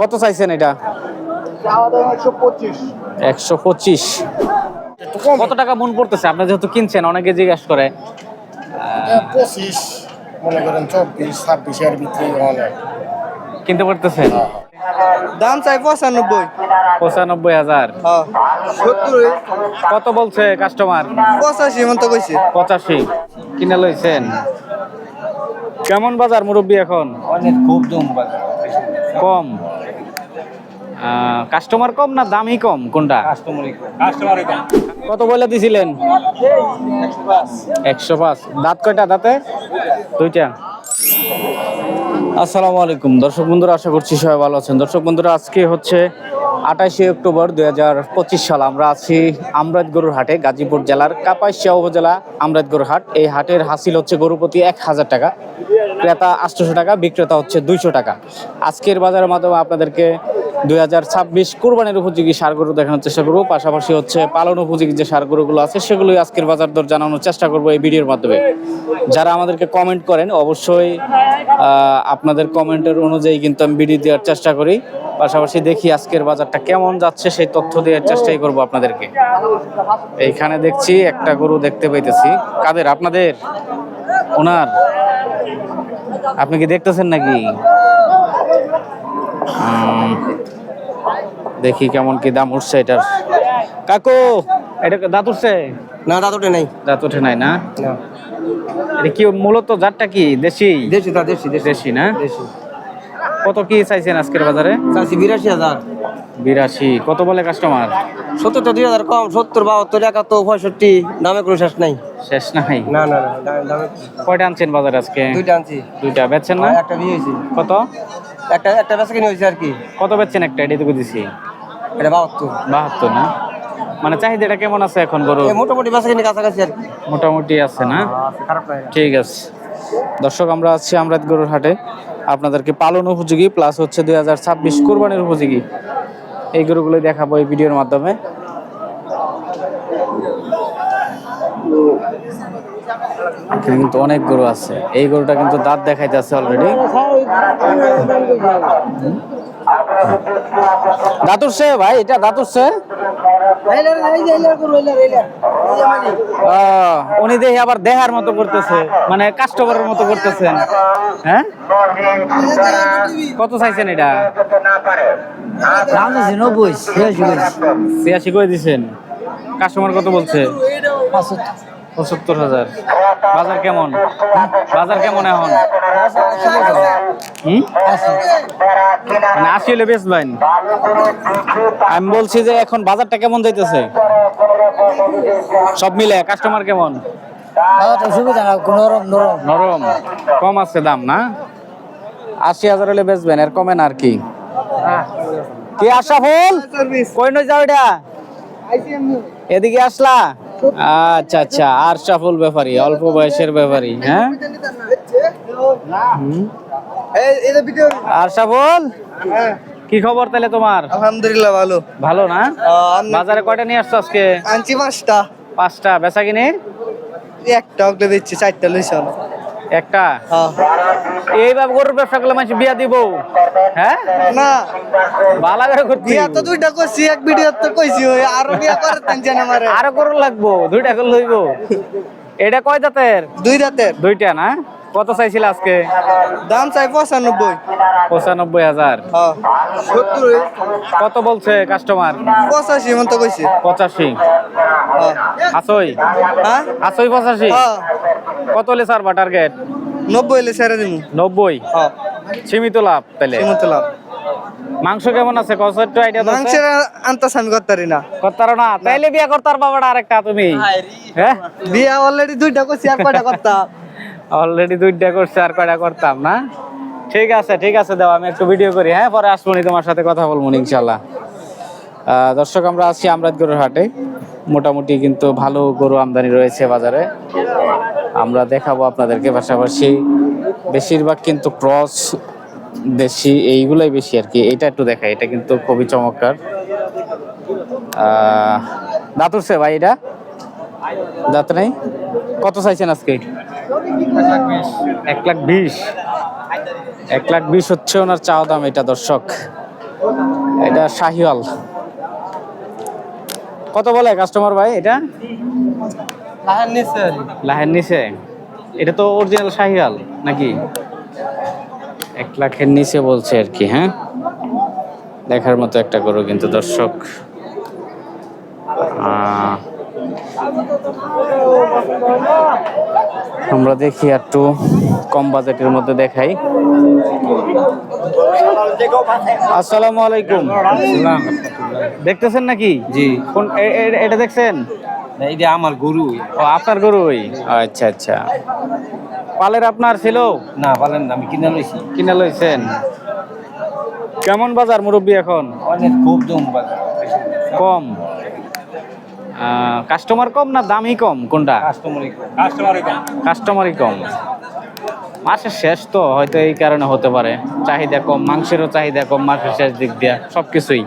কত চাইছেন এটা? একশো পঁচিশ। একশো পঁচিশ। কত টাকা মন পড়তেছে? আপনি যেহেতু কিনছেন অনেকে জিজ্ঞেস করে। পঁচিশ মনে করেন চব্বিশ ছাব্বিশের ভিতরে অনেক। কিনতে পারতেছেন? দাম চাই পঁচানব্বই। পঁচানব্বই হাজার। হ্যাঁ। সত্তর। কত বলছে কাস্টমার? পঁচাশি মতো কইছে। পঁচাশি। কিনে লইছেন? কেমন বাজার মুরব্বী এখন? অনেক খুব দম কম। কাস্টমার কম না দামই কম? কোনটা? কত বলে দিছিলেন? একশো পাঁচ। দাঁত কয়টা দাঁতে? দুইটা। আসসালামু আলাইকুম। দর্শক বন্ধুরা আশা করছি সবাই ভালো আছেন। দর্শক বন্ধুরা আজকে হচ্ছে আঠাশে অক্টোবর দুই হাজার পঁচিশ সাল। আমরা আছি আমরাত গরুর হাটে গাজীপুর জেলার কাপাসিয়া উপজেলা আমরাত গরুর হাট। এই হাটের হাসিল হচ্ছে গরু প্রতি এক হাজার টাকা। ক্রেতা আটশোশো টাকা বিক্রেতা হচ্ছে দুইশো টাকা। আজকের বাজারের মাধ্যমে আপনাদেরকে দুই হাজার ছাব্বিশ কোরবানির উপযোগী সার গরু দেখানোর চেষ্টা করব। পাশাপাশি হচ্ছে পালন উপযোগী যে সার গরুগুলো আছে, সেগুলোই আজকের বাজার দর জানানোর চেষ্টা করব এই ভিডিওর মাধ্যমে। যারা আমাদেরকে কমেন্ট করেন, অবশ্যই আপনাদের কমেন্টের অনুযায়ী কিন্তু আমি ভিডিও দেওয়ার চেষ্টা করি। পাশাপাশি দেখি আজকের বাজারটা কেমন যাচ্ছে, সেই তথ্য দেওয়ার চেষ্টাই করব আপনাদেরকে। এইখানে দেখছি, একটা গরু দেখতে পাইতেছি। কাদের? আপনাদের? ওনার? আপনি কি দেখতেছেন নাকি? দেখি কেমন কি দাম উঠছে এটার। কাকু এটা দাঁত উঠছে? না দাঁত উঠে নাই। দাঁত উঠে নাই না? এটা কি মূলত জাতটা কি? দেশি? দেশি তা দেশি দেশি। না? দেশি। কত কি চাইছেন আজকের বাজারে? চাইছি বিরাশি হাজার। বিরাশি। কত বলে কাস্টমার সত্তরটা দুই হাজার কম সত্তর বাহাত্তর একাত্তর পঁয়ষট্টি দামে কোনো শেষ নাই। শেষ নাই? না না না দামে কয়টা আনছেন বাজারে আজকে? দুইটা আনছি। দুইটা বেচছেন না? একটা বিয়ে হয়েছে। কত? একটা একটা বেচা কিনে হয়েছে আর কি। কত বেচছেন একটা? এটুকু দিছি এটা বাহাত্তর। বাহাত্তর না? মানে চাহিদাটা কেমন আছে এখন গরু মোটামুটি বেচা কিনে কাছাকাছি আর মোটামুটি আছে না? ঠিক আছে। দর্শক আমরা আছি আমরাত গরুর হাটে। আপনাদেরকে পালন উপযোগী প্লাস হচ্ছে দুই হাজার ছাব্বিশ কোরবানির উপযোগী। এই গরুগুলোই দেখাবো এই ভিডিওর মাধ্যমে। এখানে কিন্তু অনেক গরু আছে। এই গরুটা কিন্তু দাঁত দেখাইতে আছে অলরেডি দাঁত উঠছে ভাই এটা দাঁত উঠছে আহ, উনি দেখি আবার দেহার মতো করতেছে মানে কাস্টমারের মতো করতেছেন হ্যাঁ? কত চাইছেন এটা? নব্বই ছিয়াশি করে দিছেন? কাস্টমার কত বলছে? পঁচাত্তর হাজার। বাজার কেমন? বাজার কেমন এখন? মানে আশি হলে বেশ বাইন আমি বলছি যে এখন বাজারটা কেমন যাইতেছে? সব মিলে কাস্টমার কেমন? নরম কম আছে দাম না? আশি হাজার হলে বেচবেন এর কমে না আর কি? কি আশা ফুল কই নই যাও এটা? এদিকে আসলা? আচ্ছা আচ্ছা আর সাফুল ব্যাপারী অল্প বয়সের ব্যাপারী হ্যাঁ? আর সাফুল কি খবর তাহলে তোমার? আলহামদুলিল্লাহ ভালো। ভালো না? বাজারে কয়টা নিয়ে আসছো আজকে? আনছি পাঁচটা। পাঁচটা বেচা কিনে একটা দিচ্ছি চারটা লইছাল একটা? হ্যাঁ। এইভাবে গরুর ব্যবসা করলে মানুষ বিয়া দিব। হ্যাঁ? না। বালা করে করতে। বিয়া তো দুইটা করছি এক ভিডিও তো কইছি ওই আরও বিয়া করে টেনশন আমারে। আরও গরু লাগবো দুইটা করে লইব। এটা কয় জাতের? দুই দুইটা না? কত চাইছিল আজকে? দাম চাই পঁচানব্বই। পঁচানব্বই হাজার। হ্যাঁ। কত বলছে কাস্টমার পঁচাশি মতো কইছে। পঁচাশি। আসই হ্যাঁ। আসই পঁচাশি? হ্যাঁ। কত হলে স্যার বা টার্গেট নব্বই এলে ছেড়ে দিমু। নব্বই? হ্যাঁ। সীমিত লাভ তাহলে সিমতলাম মাংস কেমন আছে? কত একটু আইডিয়া মাংসের আনতাস আমি করতারি না। করতারো না? তাইলে বিয়া করতার বাবাটা আরেকটা তুমি। হ্যাঁ বিয়া অলরেডি দুইটা করছি আর কয়টা করতাম? অলরেডি দুইটা করছে আর কয়টা করতাম না? ঠিক আছে ঠিক আছে দাও আমি একটু ভিডিও করি। হ্যাঁ পরে আসব তোমার সাথে কথা বলব ইনশাল্লাহ দর্শক আমরা আছি আমরাত গরুর হাটে। মোটামুটি কিন্তু ভালো গরু আমদানি রয়েছে বাজারে। আমরা দেখাবো আপনাদেরকে পাশাপাশি। বেশিরভাগ কিন্তু ক্রস দেশি এইগুলাই বেশি আর কি। এটা একটু দেখাই এটা কিন্তু খুবই চমৎকার। আহ, দাঁত উঠছে ভাই এটা? দাঁত নেই? কত চাইছেন আজকে? এক লাখ বিশ। এক লাখ বিশ হচ্ছে ওনার চাওয়া দাম এটা দর্শক। এটা শাহিওয়াল। কত বলে কাস্টমার ভাই এটা? লাহার নিচে। লাহের নিচে? এটা তো অরিজিনাল শাহিওয়াল নাকি? এক লাখের নিচে বলছে আর কি হ্যাঁ? দেখার মতো একটা গরু কিন্তু দর্শক। আহ, আমরা দেখি একটু কম বাজেটের মধ্যে দেখাই। আসসালামু আলাইকুম। দেখতেছেন নাকি? জি। কোন এটা দেখছেন? এই যে আমার গরু। ও আপনার গরু ওই? আচ্ছা আচ্ছা। পালের আপনার ছিল? না বলেন না আমি কিনে লইছি। কিনা লইছেন। কেমন বাজার মুরব্বী এখন? অনেক খুব দম বাজার। কম। কাস্টমার কম না দামই কম? কোনটা? কাস্টমারই কাস্টমারই কম। মাসের শেষ তো হয়তো এই কারণে হতে পারে। চাহিদা কম মাংসেরও চাহিদা কম মাসের শেষ দিক দিয়া সবকিছুই।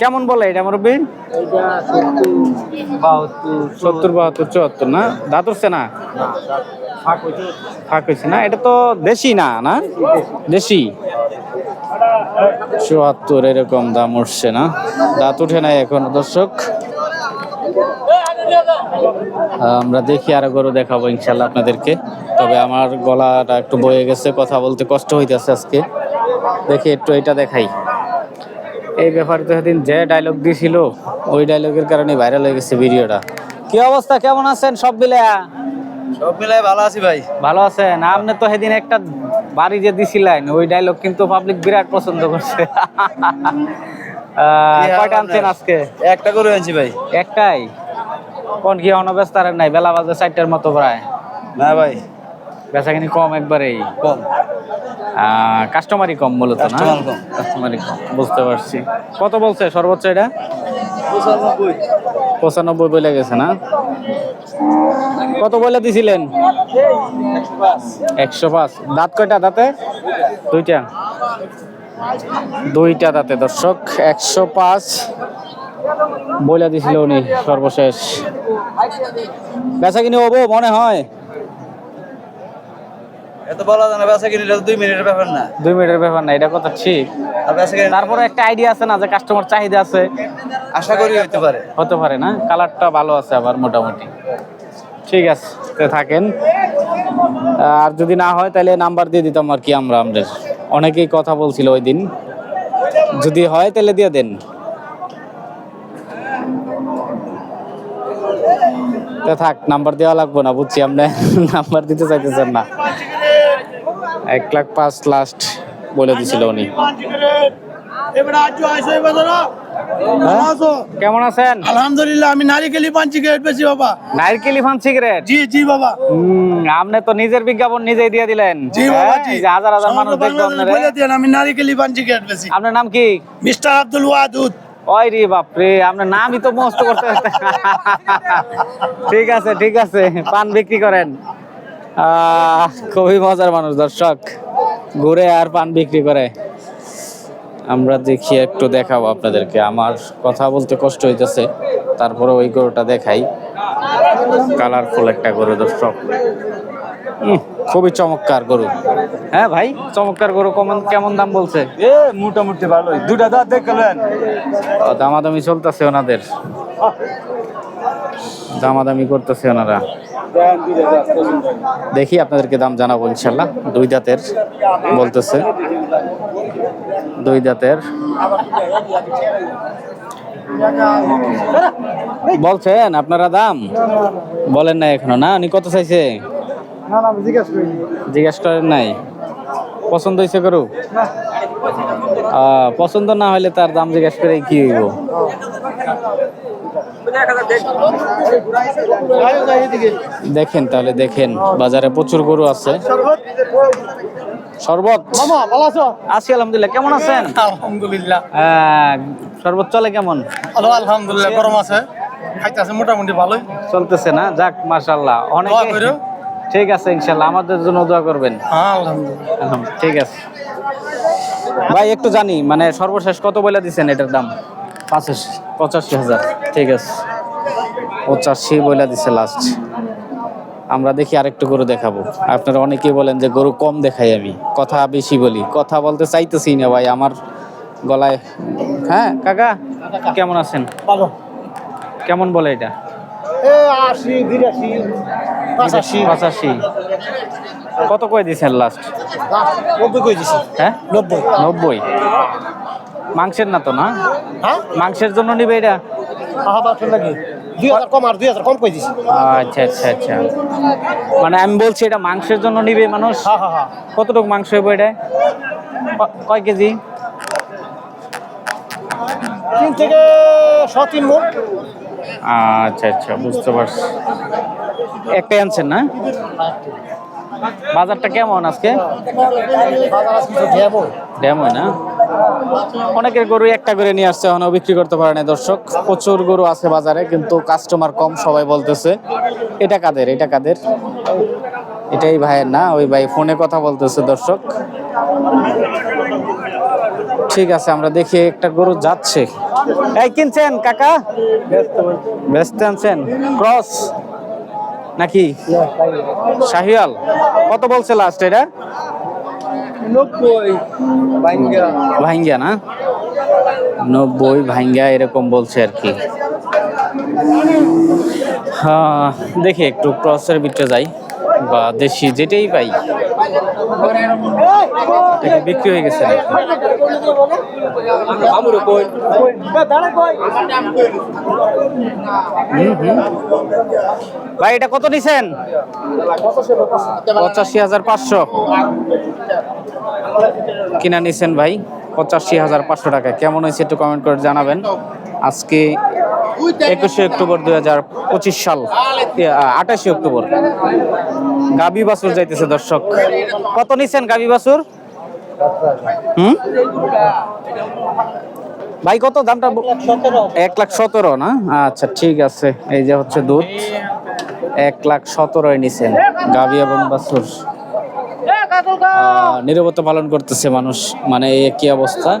কেমন বলে এটা মুরব্বী? বাহাত্তর সত্তর বাহাত্তর চুয়াত্তর না? দাঁত উঠছে না? ফাঁক হয়েছে না? এটা তো দেশি না না? দেশি। চুয়াত্তর এরকম দাম উঠছে না? দাঁত উঠে নাই এখন দর্শক। আমরা দেখি আরও গরু দেখাবো ইনশাল্লাহ আপনাদেরকে। তবে আমার গলাটা একটু বয়ে গেছে কথা বলতে কষ্ট হইতেছে আজকে। দেখি একটু এটা দেখাই। এই ব্যাপারে তো সেদিন যে ডায়লগ দিছিল ওই ডায়লগের কারণে ভাইরাল হয়ে গেছে ভিডিওটা। কি অবস্থা? কেমন আছেন সব মিলে? সব মিলাই ভালো আছি ভাই। ভালো আছেন? আপনি তো সেদিন একটা বাড়ি যে দিছিলেন ওই ডায়লগ কিন্তু পাবলিক বিরাট পছন্দ করছে। কয়টা আনছেন আজকে? একটা গরু আনছি ভাই। একটাই? কোন কি অনব্যস্ত আর নাই বেলা বাজে চারটার মতো প্রায়। না ভাই। বেচাকিনি কম একবারেই। কম। কাস্টমারই কম মূলত না? কম। কাস্টমারই কম বুঝতে পারছি। কত বলছে সর্বোচ্চ এটা? পঁচানব্বই। পঁচানব্বই বলে গেছে না? কত বলে দিছিলেন? একশো পাঁচ। দাঁত কয়টা দাঁতে? দুইটা। দুইটা দাঁতে দর্শক। একশো পাঁচ। বলে দিছিল উনি সর্বশেষ। বেচা কিনে হব মনে হয়। এত বলা জানা বেচা কিনে দুই মিনিটের ব্যাপার না। দুই মিনিটের ব্যাপার না এটা কথা ঠিক। তারপরে একটা আইডিয়া আছে না যে কাস্টমার চাহিদা আছে? আশা করি হইতে পারে। হতে পারে না কালারটা ভালো আছে আবার মোটামুটি। ঠিক আছে থাকেন। আর যদি না হয় তাহলে নাম্বার দিয়ে দিতাম আর কি আমরা আমাদের। অনেকেই কথা বলছিল ওই দিন। যদি হয় তাহলে দিয়ে দেন। তা থাক নাম্বার দেওয়া লাগবে না বুঝছি আপনি। নাম্বার দিতে চাইতেছেন না। এক লাখ পাঁচ লাস্ট বলে দিছিল উনি। হ্যাঁ? কেমন আছেন? আলহামদুলিল্লাহ আমি নারিকেলি পান সিগারেট বেশি বাবা। নারকেলি ফান সিগারেট? জি জি বাবা। আপনি তো নিজের বিজ্ঞাপন নিজেই দিয়ে দিলেন। জি বাবা হ্যাঁ, জি। হাজার হাজার মানুষ দেখবে আপনারে। আমি নারিকেলি পান সিগারেট বেশি। আপনার নাম কি? মিস্টার আব্দুল ওয়াদুদ। ওই রে বাপরে, আপনার নামই তো মস্ত করতে ঠিক আছে ঠিক আছে, পান বিক্রি করেন। খুবই মজার মানুষ, দর্শক। ঘুরে আর পান বিক্রি করে। আমরা দেখি, একটু দেখাবো আপনাদেরকে। আমার কথা বলতে কষ্ট হইতেছে, তারপরে ওই গরুটা দেখাই। কালারফুল একটা গরু, দর্শক। খুবই চমৎকার গরু। হ্যাঁ ভাই চমৎকার গরু কেমন কেমন দাম বলছে? এ মোটামুটি ভালোই। দুটা দাঁত দেখলেন দামাদামি চলতেছে ওনাদের। দামাদামি করতেছে ওনারা। দেখি আপনাদেরকে দাম জানাব ইনশাল্লাহ। দুই দাঁতের বলতেছে। দুই দাঁতের। বলছেন আপনারা দাম? বলেন না এখনও। না উনি কত চাইছে? না না জিজ্ঞেস করি জিজ্ঞেস করেন নাই? পছন্দ হয়েছে করু পছন্দ না হলে তার দাম জিজ্ঞেস করে কি হইব? দেখেন তাহলে দেখেন বাজারে প্রচুর গরু আছে। শরবত? মামা আছি? আলহামদুলিল্লাহ। কেমন আছেন? আলহামদুলিল্লাহ। শরবত চলে কেমন? ভালো আলহামদুলিল্লাহ গরম আছে। খাইতেছে মোটামুটি ভালোই। চলতেছে না? যাক মাশাল্লাহ অনেক। ঠিক আছে ইনশাল্লাহ। আমাদের জন্য দোয়া করবেন। হ্যাঁ আলহামদুলিল্লাহ। ঠিক আছে। ভাই একটু জানি মানে সর্বশেষ কত বলে দিচ্ছেন এটার দাম? পঁচাশি। পঁচাশি হাজার। ঠিক আছে। পঁচাশি বলে দিচ্ছে লাস্ট আমরা দেখি আরেকটু গরু দেখাবো। আপনারা অনেকেই বলেন যে গরু কম দেখাই আমি। কথা বেশি বলি। কথা বলতে চাইতেছি না ভাই আমার গলায়। হ্যাঁ কাকা কেমন আছেন? কেমন বলে এটা? এ আশি বিরাশি। পঁচাশি। কত করে দিয়েছেন লাস্ট নব্বই করে দিছি। হ্যাঁ? নব্বই। নব্বই। মাংসের না তো না? হ্যাঁ? মাংসের জন্য নিবে এটা? আচ্ছা আচ্ছা আচ্ছা। মানে আমি বলছি এটা মাংসের জন্য নিবে মানুষ? হ্যাঁ হ্যাঁ কতটুকু মাংস হইব এটা? কয় কেজি? তিন থেকে ছ তিন আচ্ছা আচ্ছা বুঝতে পারছি। একটাই আনছেন না? বাজারটা কেমন আজকে? না? অনেকের গরু একটা করে নিয়ে আসছে এখনও বিক্রি করতে পারে না দর্শক। প্রচুর গরু আছে বাজারে কিন্তু কাস্টমার কম সবাই বলতেছে। এটা কাদের? এটা কাদের? এটাই ভাইয়ের না ওই ভাই ফোনে কথা বলতেছে দর্শক। ঠিক আছে আমরা দেখি একটা গরু যাচ্ছে। এই কিনছেন কাকা? ব্যস্ত আনছেন। ক্রস? নাকি? শাহিয়াল কত বলছে লাস্ট এটা? ভাঙ্গা। না? নব্বই ভাঙ্গা এরকম বলছে আর কি। হ্যাঁ দেখি একটু ক্রসের ভিতরে যাই। বা দেশি যেটাই পাই বিক্রি হয়ে গেছে। ভাই এটা কত নিছেন? পঁচাশি হাজার পাঁচশো। কিনা নিছেন ভাই? পঁচাশি হাজার পাঁচশো টাকা কেমন হয়েছে একটু কমেন্ট করে জানাবেন। আজকে একুশে অক্টোবর দুই হাজার পঁচিশ সাল। আঠাশে অক্টোবর। গাবি বাসুর যাইতেছে, দর্শক। কত নিছেন গাবি বাসুর হুম? ভাই, কত দামটা এক লাখ সতেরো না? আচ্ছা ঠিক আছে। এই যে হচ্ছে দুধ। এক লাখ সতেরোয় নিছেন গাবি এবং বাসুর নীরবতা পালন করতেছে মানুষ। মানে কি অবস্থা।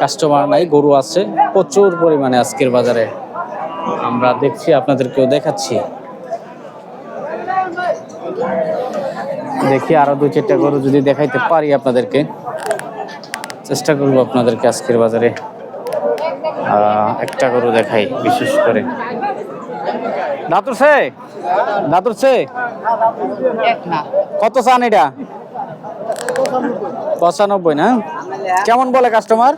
কাস্টমার নাই, গরু আছে। প্রচুর পরিমাণে আজকের বাজারে। আমরা দেখছি, আপনাদেরকেও দেখাচ্ছি। দেখি, আরও দুই, চারটা গরু যদি দেখাইতে পারি আপনাদেরকে। চেষ্টা করব আপনাদেরকে আজকের বাজারে একটা গরু দেখাই, বিশেষ করে। সে? সে? কত চান এটা? পঁচানব্বই না? কেমন বলে কাস্টমার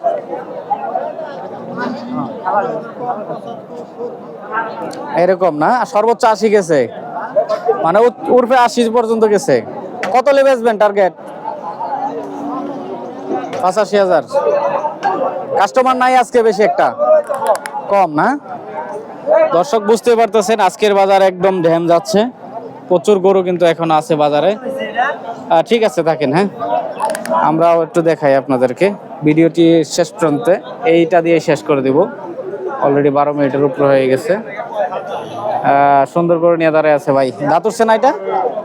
এরকম না? সর্বোচ্চ আশি গেছে। মানে উর্ফে আশি পর্যন্ত গেছে। কত লে বেচবেন টার্গেট পঁচাশি হাজার। কাস্টমার নাই আজকে বেশি একটা। কম না? দর্শক বুঝতে পারতেছেন, আজকের বাজার একদম ঢ্যাম যাচ্ছে। প্রচুর গরু কিন্তু এখন আছে বাজারে। ঠিক আছে, থাকেন হ্যাঁ? আমরাও একটু দেখাই আপনাদেরকে। ভিডিওটি শেষ প্রান্তে এইটা দিয়ে শেষ করে দিব। অলরেডি বারো মিনিটের উপর হয়ে গেছে। সুন্দর করে নিয়ে দাঁড়ায় আছে ভাই। দাঁতুরছে না এটা?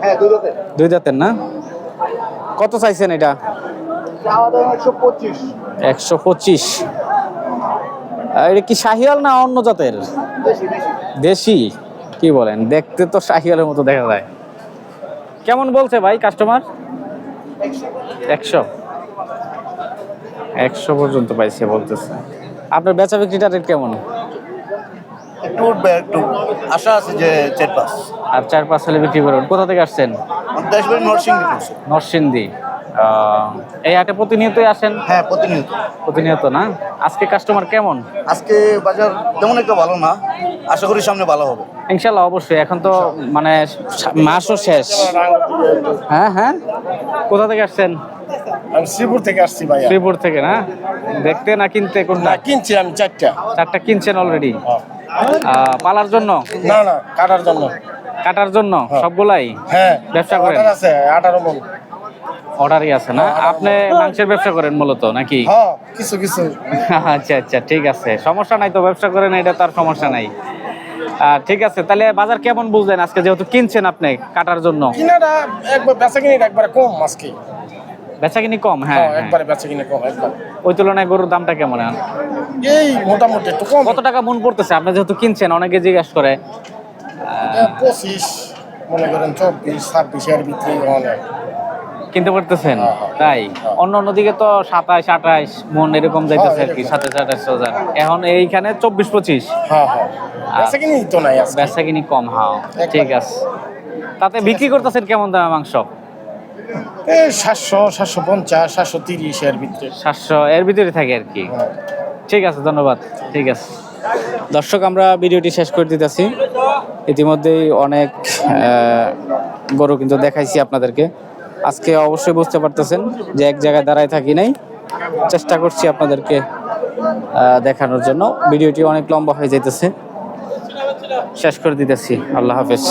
হ্যাঁ দুই দাঁতের। না? কত চাইছেন এটা? একশো পঁচিশ। একশো পঁচিশ। এটা কি শাহিয়াল না অন্য জাতের? দেশি কি বলেন? দেখতে তো শাহিয়ালের মতো দেখা যায়। কেমন বলছে ভাই কাস্টমার একশো। একশো। পর্যন্ত পাইছে বলতেছে। আপনার বেচা বিক্রিটা রেট কেমন? একটু উঠবে একটু আশা আছে যে চার পাঁচ। আর চার পাঁচ সালে বিক্রি করবেন কোথা থেকে আসছেন? দেশবাড়ি নরসিংদী নরসিংদী। এই হাটে প্রতিনিয়তই আসেন? হ্যাঁ প্রতিনিয়ত। প্রতিনিয়ত না? আজকে কাস্টমার কেমন? আজকে বাজার তেমন একটা ভালো না। আশা করি সামনে ভালো হবে। ইনশাল্লাহ অবশ্যই। এখন তো মানে মাসও শেষ। হ্যাঁ হ্যাঁ? কোথা থেকে আসছেন? শ্রীপুর থেকে আসছি ভাইয়া। শ্রীপুর থেকে না? দেখতে না কিনতে কোনটা? না কিনছি আমি চারটা। চারটা কিনছেন অলরেডি। পালার জন্য? না না কাটার জন্য। কাটার জন্য? সবগুলাই? হ্যাঁ ব্যবসা করেন? আছে আঠারো মন। অর্ডারই আছে না? আপনি মাংসের ব্যবসা করেন মূলত নাকি? হ্যাঁ কিছু কিছু। আচ্ছা আচ্ছা ঠিক আছে। সমস্যা নাই তো ব্যবসা করেন এটা তার সমস্যা নাই। ঠিক আছে তাহলে বাজার কেমন বুঝলেন? আজকে যেহেতু কিনছেন আপনি কাটার জন্য। কিনাটা একবার বেচা কিনি একবারে কম আজকে। বেচা কিনি কম হ্যাঁ হ্যাঁ হ্যাঁ। একবারে বেচা কিনে কম একবার। ওই তুলনায় গরুর দামটা কেমন? এই মোটামুটি একটু কম। কত টাকা মন পড়তেছে? আপনি যেহেতু কিনছেন অনেকে জিজ্ঞাসা করে। পঁচিশ মনে করেন চব্বিশ ছাব্বিশ এর ভিতরে অনেক। কিনতে পারতেছেন? তাই? অন্য অন্য দিকে তো সাতাইশ আঠাইশ মন এরকম যাইতেছে আর কি সাতাইশ আঠাইশ হাজার। এখন এইখানে চব্বিশ পঁচিশ। হ্যাঁ হ্যাঁ। বেচা কিনি তো নাই আজকে। বেচা কিনি কম হাও ঠিক আছে। তাতে বিক্রি করতেছেন কেমন দামে মাংস? সাতশো সাতশো পঞ্চাশ সাতশো তিরিশ এর ভিতরে। সাতশো এর ভিতরে থাকে আর কি। হ্যাঁ। ঠিক আছে ধন্যবাদ। ঠিক আছে। দর্শক আমরা ভিডিওটি শেষ করে দিতেছি। ইতিমধ্যেই অনেক গরু কিন্তু দেখাইছি আপনাদেরকে। আজকে অবশ্যই বুঝতে পারতেছেন যে এক জায়গায় দাঁড়ায় থাকি নাই। চেষ্টা করছি আপনাদেরকে দেখানোর জন্য। ভিডিওটি অনেক লম্বা হয়ে যাইতেছে। শেষ করে দিতেছি। আল্লাহ হাফেজ।